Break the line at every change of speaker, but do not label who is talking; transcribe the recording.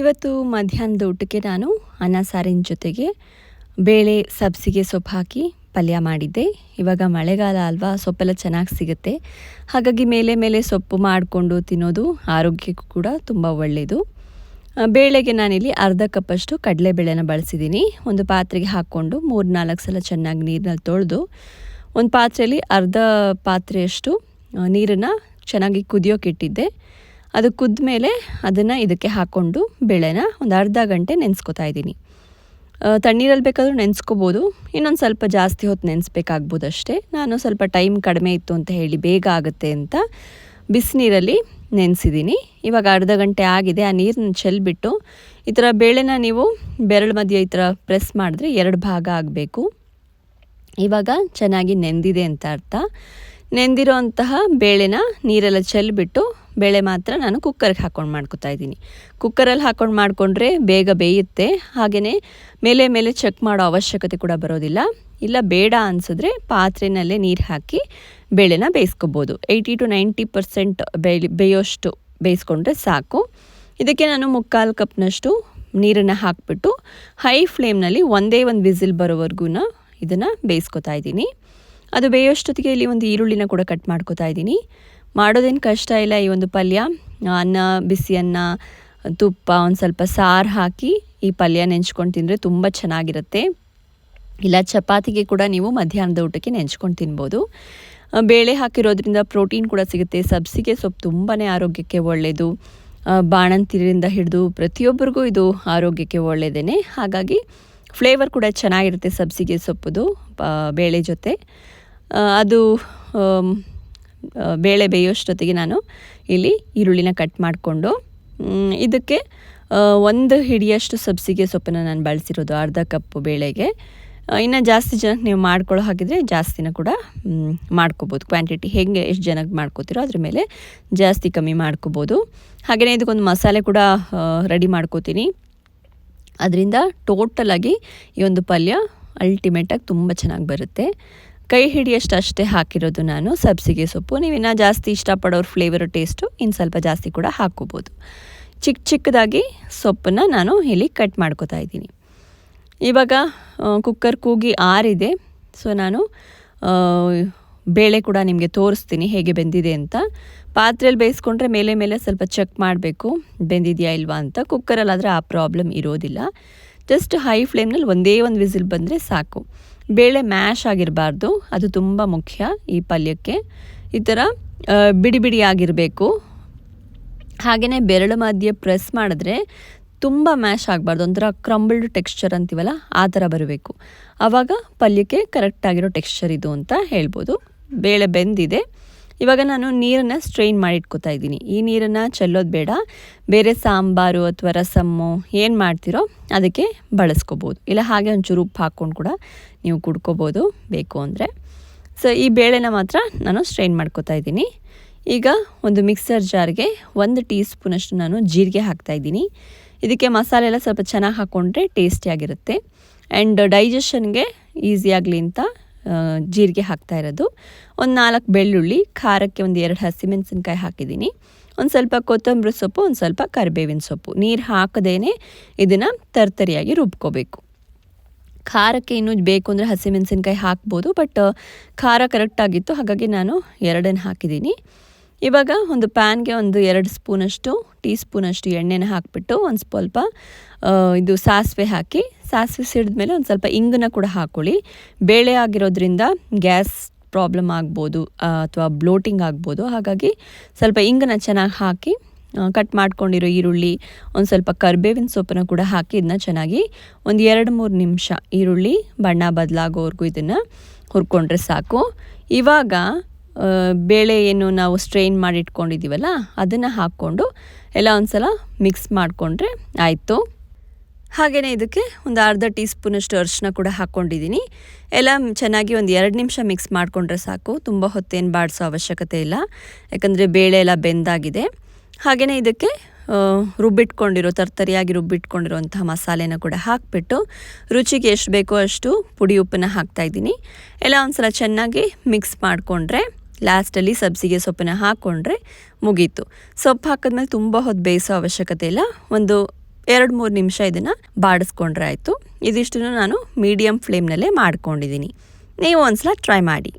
ಇವತ್ತು ಮಧ್ಯಾಹ್ನದ ಊಟಕ್ಕೆ ನಾನು ಅನ್ನ ಸಾರಿನ ಜೊತೆಗೆ ಬೇಳೆ ಸಬ್ಸಿಗೆ ಸೊಪ್ಪು ಹಾಕಿ ಪಲ್ಯ ಮಾಡಿದ್ದೆ. ಇವಾಗ ಮಳೆಗಾಲ ಅಲ್ವಾ, ಸೊಪ್ಪೆಲ್ಲ ಚೆನ್ನಾಗಿ ಸಿಗುತ್ತೆ. ಹಾಗಾಗಿ ಮೇಲೆ ಮೇಲೆ ಸೊಪ್ಪು ಮಾಡಿಕೊಂಡು ತಿನ್ನೋದು ಆರೋಗ್ಯಕ್ಕೂ ಕೂಡ ತುಂಬ ಒಳ್ಳೆಯದು ಬೇಳೆಗೆ ನಾನಿಲ್ಲಿ ಅರ್ಧ ಕಪ್ಪಷ್ಟು ಕಡಲೆಬೇಳೆನ ಬಳಸಿದ್ದೀನಿ. ಒಂದು ಪಾತ್ರೆಗೆ ಹಾಕ್ಕೊಂಡು ಮೂರು ನಾಲ್ಕು ಸಲ ಚೆನ್ನಾಗಿ ನೀರಿನಲ್ಲಿ ತೊಳೆದು, ಒಂದು ಪಾತ್ರೆಯಲ್ಲಿ ಅರ್ಧ ಪಾತ್ರೆಯಷ್ಟು ನೀರನ್ನು ಚೆನ್ನಾಗಿ ಕುದಿಯೋಕೆ ಇಟ್ಟಿದ್ದೆ. ಅದು ಕುದ್ದ ಮೇಲೆ ಅದನ್ನು ಇದಕ್ಕೆ ಹಾಕ್ಕೊಂಡು ಬೇಳೆನ ಒಂದು ಅರ್ಧ ಗಂಟೆ ನೆನೆಸ್ಕೊತಾ ಇದ್ದೀನಿ. ತಣ್ಣೀರಲ್ಲಿ ಬೇಕಾದರೂ ನೆನೆಸ್ಕೋಬೋದು, ಇನ್ನೊಂದು ಸ್ವಲ್ಪ ಜಾಸ್ತಿ ಹೊತ್ತು ನೆನೆಸ್ಬೇಕಾಗ್ಬೋದು ಅಷ್ಟೇ. ನಾನು ಸ್ವಲ್ಪ ಟೈಮ್ ಕಡಿಮೆ ಇತ್ತು ಅಂತ ಹೇಳಿ ಬೇಗ ಆಗುತ್ತೆ ಅಂತ ಬಿಸಿನೀರಲ್ಲಿ ನೆನೆಸಿದ್ದೀನಿ. ಇವಾಗ ಅರ್ಧ ಗಂಟೆ ಆಗಿದೆ, ಆ ನೀರನ್ನ ಚೆಲ್ಬಿಟ್ಟು ಈ ಥರ ಬೇಳೆನ ನೀವು ಬೆರಳು ಮಧ್ಯೆ ಈ ಥರ ಪ್ರೆಸ್ ಮಾಡಿದ್ರೆ ಎರಡು ಭಾಗ ಆಗಬೇಕು. ಇವಾಗ ಚೆನ್ನಾಗಿ ನೆಂದಿದೆ ಅಂತ ಅರ್ಥ. ನೆಂದಿರೋ ಅಂತಹ ಬೇಳೆನ ನೀರೆಲ್ಲ ಚೆಲ್ಬಿಟ್ಟು ಬೇಳೆ ಮಾತ್ರ ನಾನು ಕುಕ್ಕರ್ಗೆ ಹಾಕ್ಕೊಂಡು ಮಾಡ್ಕೊತಾ ಇದ್ದೀನಿ. ಕುಕ್ಕರಲ್ಲಿ ಹಾಕ್ಕೊಂಡು ಮಾಡಿಕೊಂಡ್ರೆ ಬೇಗ ಬೇಯುತ್ತೆ. ಹಾಗೆಯೇ ಮೇಲೆ ಮೇಲೆ ಚೆಕ್ ಮಾಡೋ ಅವಶ್ಯಕತೆ ಕೂಡ ಬರೋದಿಲ್ಲ. ಇಲ್ಲ ಬೇಡ ಅನಿಸಿದ್ರೆ ಪಾತ್ರೆನಲ್ಲೇ ನೀರು ಹಾಕಿ ಬೇಳೆನ ಬೇಯಿಸ್ಕೋಬೋದು. ಏಯ್ಟಿ ಟು ನೈಂಟಿ ಪರ್ಸೆಂಟ್ ಬೇಯ್, ಬೇಯೋಷ್ಟು ಬೇಯಿಸ್ಕೊಂಡ್ರೆ ಸಾಕು. ಇದಕ್ಕೆ ನಾನು ಮುಕ್ಕಾಲು ಕಪ್ನಷ್ಟು ನೀರನ್ನು ಹಾಕಿಬಿಟ್ಟು ಹೈ ಫ್ಲೇಮ್ನಲ್ಲಿ ಒಂದೇ ಒಂದು ವಿಸಿಲ್ ಬರೋವರೆಗೂ ಇದನ್ನು ಬೇಯಿಸ್ಕೊತಾ ಇದ್ದೀನಿ. ಅದು ಬೇಯೋಷ್ಟೊತ್ತಿಗೆ ಇಲ್ಲಿ ಒಂದು ಈರುಳ್ಳಿನ ಕೂಡ ಕಟ್ ಮಾಡ್ಕೋತಾ ಇದ್ದೀನಿ. ಮಾಡೋದೇನು ಕಷ್ಟ ಇಲ್ಲ ಈ ಒಂದು ಪಲ್ಯ. ಅನ್ನ, ಬಿಸಿ ಅನ್ನ, ತುಪ್ಪ, ಒಂದು ಸ್ವಲ್ಪ ಸಾರು ಹಾಕಿ ಈ ಪಲ್ಯ ನೆಂಚ್ಕೊಂಡು ತಿಂದರೆ ತುಂಬ ಚೆನ್ನಾಗಿರುತ್ತೆ. ಇಲ್ಲ, ಚಪಾತಿಗೆ ಕೂಡ ನೀವು ಮಧ್ಯಾಹ್ನದ ಊಟಕ್ಕೆ ನೆಂಚ್ಕೊಂಡು ತಿನ್ಬೋದು. ಬೇಳೆ ಹಾಕಿರೋದ್ರಿಂದ ಪ್ರೋಟೀನ್ ಕೂಡ ಸಿಗುತ್ತೆ. ಸಬ್ಸಿಗೆ ಸೊಪ್ಪು ತುಂಬಾ ಆರೋಗ್ಯಕ್ಕೆ ಒಳ್ಳೆಯದು ಬಾಣಂತಿರಿಂದ ಹಿಡಿದು ಪ್ರತಿಯೊಬ್ಬರಿಗೂ ಇದು ಆರೋಗ್ಯಕ್ಕೆ ಒಳ್ಳೆಯದೇ ಹಾಗಾಗಿ ಫ್ಲೇವರ್ ಕೂಡ ಚೆನ್ನಾಗಿರುತ್ತೆ ಸಬ್ಸಿಗೆ ಸೊಪ್ಪುದು ಬೇಳೆ ಜೊತೆ. ಅದು ಬೇಳೆ ಬೇಯೋಷ್ಟೊತ್ತಿಗೆ ನಾನು ಇಲ್ಲಿ ಈರುಳ್ಳಿನ ಕಟ್ ಮಾಡಿಕೊಂಡು ಇದಕ್ಕೆ ಒಂದು ಹಿಡಿಯಷ್ಟು ಸಬ್ಸಿಗೆ ಸೊಪ್ಪನ್ನು ನಾನು ಬಳಸಿರೋದು, ಅರ್ಧ ಕಪ್ಪು ಬೇಳೆಗೆ. ಇನ್ನು ಜಾಸ್ತಿ ಜನಕ್ಕೆ ನೀವು ಮಾಡ್ಕೊಳ್ಳೋ ಹಾಗಿದ್ರೆ ಜಾಸ್ತಿನ ಕೂಡ ಮಾಡ್ಕೋಬೋದು. ಕ್ವಾಂಟಿಟಿ ಹೆಂಗೆ ಎಷ್ಟು ಜನಕ್ಕೆ ಮಾಡ್ಕೋತೀರೋ ಅದ್ರ ಮೇಲೆ ಜಾಸ್ತಿ ಕಮ್ಮಿ ಮಾಡ್ಕೋಬೋದು. ಹಾಗೆಯೇ ಇದಕ್ಕೊಂದು ಮಸಾಲೆ ಕೂಡ ರೆಡಿ ಮಾಡ್ಕೋತೀನಿ. ಅದರಿಂದ ಟೋಟಲಾಗಿ ಈ ಒಂದು ಪಲ್ಯ ಅಲ್ಟಿಮೇಟಾಗಿ ತುಂಬ ಚೆನ್ನಾಗಿ ಬರುತ್ತೆ. ಕೈ ಹಿಡಿಯಷ್ಟು ಅಷ್ಟೇ ಹಾಕಿರೋದು ನಾನು. ಸಬ್ಸಿಗೆ ಸೊಪ್ಪು. ನೀವು ಇನ್ನೂ ಜಾಸ್ತಿ ಇಷ್ಟಪಡೋರು ಫ್ಲೇವರ್ ಟೇಸ್ಟು ಇನ್ನು ಸ್ವಲ್ಪ ಜಾಸ್ತಿ ಕೂಡ ಹಾಕ್ಕೋಬೋದು. ಚಿಕ್ಕ ಚಿಕ್ಕದಾಗಿ ಸೊಪ್ಪನ್ನು ನಾನು ಇಲ್ಲಿ ಕಟ್ ಮಾಡ್ಕೋತಾ ಇದ್ದೀನಿ. ಇವಾಗ ಕುಕ್ಕರ್ ಕೂಗಿ ಆರಿದೆ. ಸೊ ನಾನು ಬೇಳೆ ಕೂಡ ನಿಮಗೆ ತೋರಿಸ್ತೀನಿ ಹೇಗೆ ಬೆಂದಿದೆ ಅಂತ. ಪಾತ್ರೆಯಲ್ಲಿ ಬೇಯಿಸ್ಕೊಂಡ್ರೆ ಮೇಲೆ ಮೇಲೆ ಸ್ವಲ್ಪ ಚೆಕ್ ಮಾಡಬೇಕು. ಬೆಂದಿದೆಯಾ ಇಲ್ವಾ ಅಂತ. ಕುಕ್ಕರಲ್ಲಾದರೆ ಆ ಪ್ರಾಬ್ಲಮ್ ಇರೋದಿಲ್ಲ. ಜಸ್ಟ್ ಹೈ ಫ್ಲೇಮ್ನಲ್ಲಿ ಒಂದೇ ಒಂದು ವಿಸಿಲ್ ಬಂದರೆ ಸಾಕು. ಬೇಳೆ ಮ್ಯಾಶ್ ಆಗಿರಬಾರ್ದು. ಅದು ತುಂಬ ಮುಖ್ಯ ಈ ಪಲ್ಯಕ್ಕೆ. ಈ ಥರ ಬಿಡಿ ಬಿಡಿಯಾಗಿರಬೇಕು ಹಾಗೆಯೇ ಬೆರಳು ಮಧ್ಯೆ ಪ್ರೆಸ್ ಮಾಡಿದ್ರೆ ತುಂಬ ಮ್ಯಾಶ್ ಆಗಬಾರ್ದು. ಒಂಥರ ಕ್ರಂಬಲ್ಡ್ ಟೆಕ್ಸ್ಚರ್ ಅಂತೀವಲ್ಲ, ಆ ಥರ ಬರಬೇಕು. ಆವಾಗ ಪಲ್ಯಕ್ಕೆ ಕರೆಕ್ಟಾಗಿರೋ ಟೆಕ್ಸ್ಚರ್ ಇದು ಅಂತ ಹೇಳ್ಬೋದು. ಬೇಳೆ ಬೆಂದಿದೆ. ಇವಾಗ ನಾನು ನೀರನ್ನು ಸ್ಟ್ರೈನ್ ಮಾಡಿ ಇಟ್ಕೊತಾ ಇದ್ದೀನಿ. ಈ ನೀರನ್ನು ಚೆಲ್ಲೋದು ಬೇಡ. ಬೇರೆ ಸಾಂಬಾರು ಅಥವಾ ರಸಮ್ಮು ಏನು ಮಾಡ್ತೀರೋ ಅದಕ್ಕೆ ಬಳಸ್ಕೋಬೋದು. ಇಲ್ಲ ಹಾಗೆ ಒಂಚೂರು ಉಪ್ಪು ಹಾಕ್ಕೊಂಡು ಕೂಡ ನೀವು ಕುಡ್ಕೋಬೋದು. ಬೇಕು ಅಂದರೆ. ಸೊ ಈ ಬೇಳೆನ ಮಾತ್ರ ನಾನು ಸ್ಟ್ರೈನ್ ಮಾಡ್ಕೋತಾ ಇದ್ದೀನಿ. ಈಗ ಒಂದು ಮಿಕ್ಸರ್ ಜಾರ್ಗೆ ಒಂದು ಟೀ ಸ್ಪೂನಷ್ಟು ನಾನು ಜೀರಿಗೆ ಹಾಕ್ತಾ ಇದ್ದೀನಿ. ಇದಕ್ಕೆ ಮಸಾಲೆ ಎಲ್ಲ ಸ್ವಲ್ಪ ಚೆನ್ನಾಗಿ ಹಾಕ್ಕೊಂಡ್ರೆ ಟೇಸ್ಟಿಯಾಗಿರುತ್ತೆ ಆ್ಯಂಡ್ ಡೈಜೆಷನ್ಗೆ ಈಸಿಯಾಗಲಿ ಅಂತ ಜೀರಿಗೆ ಹಾಕ್ತಾ ಇರೋದು. ಒಂದು ನಾಲ್ಕು ಬೆಳ್ಳುಳ್ಳಿ, ಖಾರಕ್ಕೆ ಒಂದು ಎರಡು ಹಸಿಮೆಣಸಿನ್ಕಾಯಿ ಹಾಕಿದ್ದೀನಿ. ಒಂದು ಸ್ವಲ್ಪ ಕೊತ್ತಂಬರಿ ಸೊಪ್ಪು, ಒಂದು ಸ್ವಲ್ಪ ಕರಿಬೇವಿನ ಸೊಪ್ಪು. ನೀರು ಹಾಕದೇನೆ ಇದನ್ನು ತರ್ತರಿಯಾಗಿ ರುಬ್ಕೋಬೇಕು. ಖಾರಕ್ಕೆ ಇನ್ನೂ ಬೇಕು ಅಂದರೆ ಹಸಿಮೆಣಸಿನ್ಕಾಯಿ ಹಾಕ್ಬೋದು, ಬಟ್ ಖಾರ ಕರೆಕ್ಟಾಗಿತ್ತು ಹಾಗಾಗಿ ನಾನು ಎರಡನ್ನು ಹಾಕಿದ್ದೀನಿ. ಇವಾಗ ಒಂದು ಪ್ಯಾನ್ಗೆ ಒಂದು ಎರಡು ಸ್ಪೂನಷ್ಟು ಟೀ ಸ್ಪೂನಷ್ಟು ಎಣ್ಣೆನ ಹಾಕಿಬಿಟ್ಟು ಒಂದು ಸ್ವಲ್ಪ ಇದು ಸಾಸಿವೆ ಹಾಕಿ, ಸಾಸಿವೆ ಸಿಡಿದ್ಮೇಲೆ ಒಂದು ಸ್ವಲ್ಪ ಇಂಗನ್ನ ಕೂಡ ಹಾಕ್ಕೊಳ್ಳಿ ಬೇಳೆ ಆಗಿರೋದ್ರಿಂದ ಗ್ಯಾಸ್ ಪ್ರಾಬ್ಲಮ್ ಆಗ್ಬೋದು ಅಥವಾ ಬ್ಲೋಟಿಂಗ್ ಆಗ್ಬೋದು. ಹಾಗಾಗಿ ಸ್ವಲ್ಪ ಇಂಗನ್ನ ಚೆನ್ನಾಗಿ ಹಾಕಿ ಕಟ್ ಮಾಡ್ಕೊಂಡಿರೋ ಈರುಳ್ಳಿ, ಒಂದು ಸ್ವಲ್ಪ ಕರ್ಬೇವಿನ ಸೊಪ್ಪನ್ನು ಕೂಡ ಹಾಕಿ ಇದನ್ನ ಚೆನ್ನಾಗಿ ಒಂದು ಎರಡು ಮೂರು ನಿಮಿಷ ಈರುಳ್ಳಿ ಬಣ್ಣ ಬದಲಾಗೋವರೆಗೂ ಇದನ್ನು ಹುರ್ಕೊಂಡ್ರೆ ಸಾಕು. ಇವಾಗ ಬೇಳೆ ಏನು ನಾವು ಸ್ಟ್ರೈನ್ ಮಾಡಿ ಇಟ್ಕೊಂಡಿದ್ದೀವಲ್ಲ ಅದನ್ನು ಹಾಕ್ಕೊಂಡು ಎಲ್ಲ ಒಂದು ಸಲ ಮಿಕ್ಸ್ ಮಾಡಿಕೊಂಡ್ರೆ ಆಯಿತು. ಹಾಗೆಯೇ ಇದಕ್ಕೆ ಒಂದು ಅರ್ಧ ಟೀ ಸ್ಪೂನಷ್ಟು ಅರಿಶಿನ ಕೂಡ ಹಾಕ್ಕೊಂಡಿದ್ದೀನಿ. ಎಲ್ಲ ಚೆನ್ನಾಗಿ ಒಂದು ಎರಡು ನಿಮಿಷ ಮಿಕ್ಸ್ ಮಾಡಿಕೊಂಡ್ರೆ ಸಾಕು, ತುಂಬ ಹೊತ್ತೇನು ಬಾಡಿಸೋ ಅವಶ್ಯಕತೆ ಇಲ್ಲ, ಯಾಕಂದರೆ ಬೇಳೆ ಎಲ್ಲ ಬೆಂದಾಗಿದೆ. ಹಾಗೆಯೇ ಇದಕ್ಕೆ ರುಬ್ಬಿಟ್ಕೊಂಡಿರೋ, ತರ್ತರಿಯಾಗಿ ರುಬ್ಬಿಟ್ಕೊಂಡಿರೋಂತಹ ಮಸಾಲೆನ ಕೂಡ ಹಾಕಿಬಿಟ್ಟು ರುಚಿಗೆ ಎಷ್ಟು ಬೇಕೋ ಅಷ್ಟು ಪುಡಿ ಉಪ್ಪನ್ನ ಹಾಕ್ತಾಯಿದ್ದೀನಿ ಎಲ್ಲ ಒಂದ್ಸಲ ಚೆನ್ನಾಗಿ ಮಿಕ್ಸ್ ಮಾಡಿಕೊಂಡ್ರೆ ಲಾಸ್ಟಲ್ಲಿ ಸಬ್ಸಿಗೆ ಸೊಪ್ಪನ್ನು ಹಾಕ್ಕೊಂಡ್ರೆ ಮುಗೀತು. ಸೊಪ್ಪು ಹಾಕಿದ್ಮೇಲೆ ತುಂಬ ಹೊತ್ತು ಬೇಯಿಸೋ ಅವಶ್ಯಕತೆ ಇಲ್ಲ. ಒಂದು ಎರಡು ಮೂರು ನಿಮಿಷ ಇದನ್ನು ಬಾಡಿಸ್ಕೊಂಡ್ರೆ ಆಯಿತು. ಇದಿಷ್ಟನ್ನು ನಾನು ಮೀಡಿಯಮ್ ಫ್ಲೇಮ್ನಲ್ಲೇ ಮಾಡ್ಕೊಂಡಿದ್ದೀನಿ. ನೀವು ಒಂದ್ಸಲ ಟ್ರೈ ಮಾಡಿ.